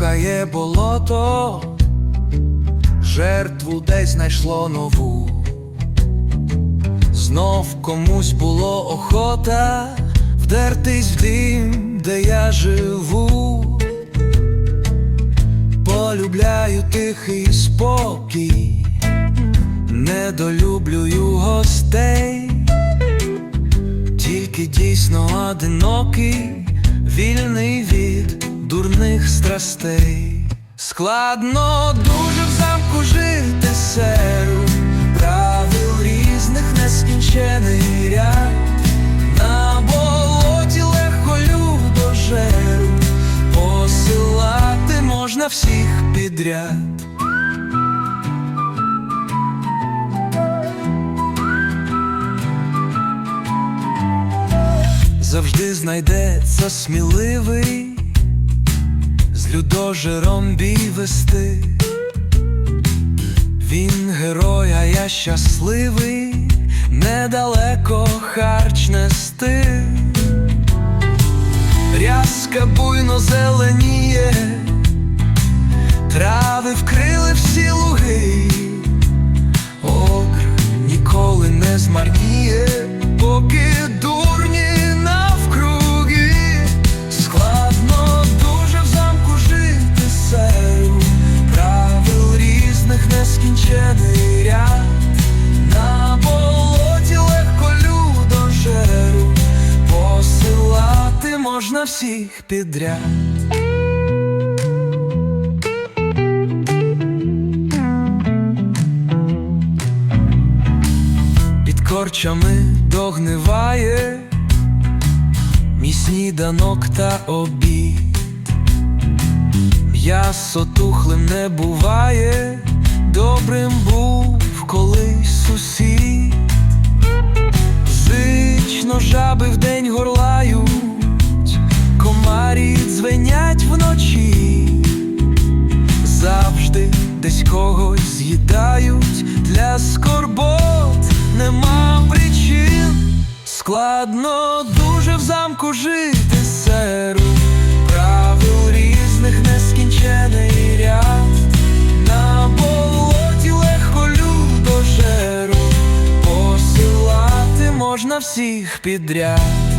висохає болото, жертву десь знайшло нову. Знов комусь було охота вдертись в дим, де я живу. Полюбляю тихий спокій, недолюблюю гостей, тільки дійсно одинокий, вільний від дурних страстей. Складно дуже в замку жити серу, правил різних нескінчений ряд. На болоті легко людожеру Посилати можна всіх підряд Завжди знайдеться сміливий З людожером бій вести Він герой, а я щасливий, недалеко харч нести. Рязка буйно зеленіє, трави вкрили всі луги, Огр ніколи не змарніє, нескінчений ряд. На болоті легко людожеру, посилати можна всіх підряд. Під корчами догниває мій сніданок та обід. М'ясо тухлим не буває, жаби вдень горлають, комарі дзвенять вночі, завжди десь когось з'їдають, для скорбот нема причин. Складно дуже в замку жити можна всіх підряд.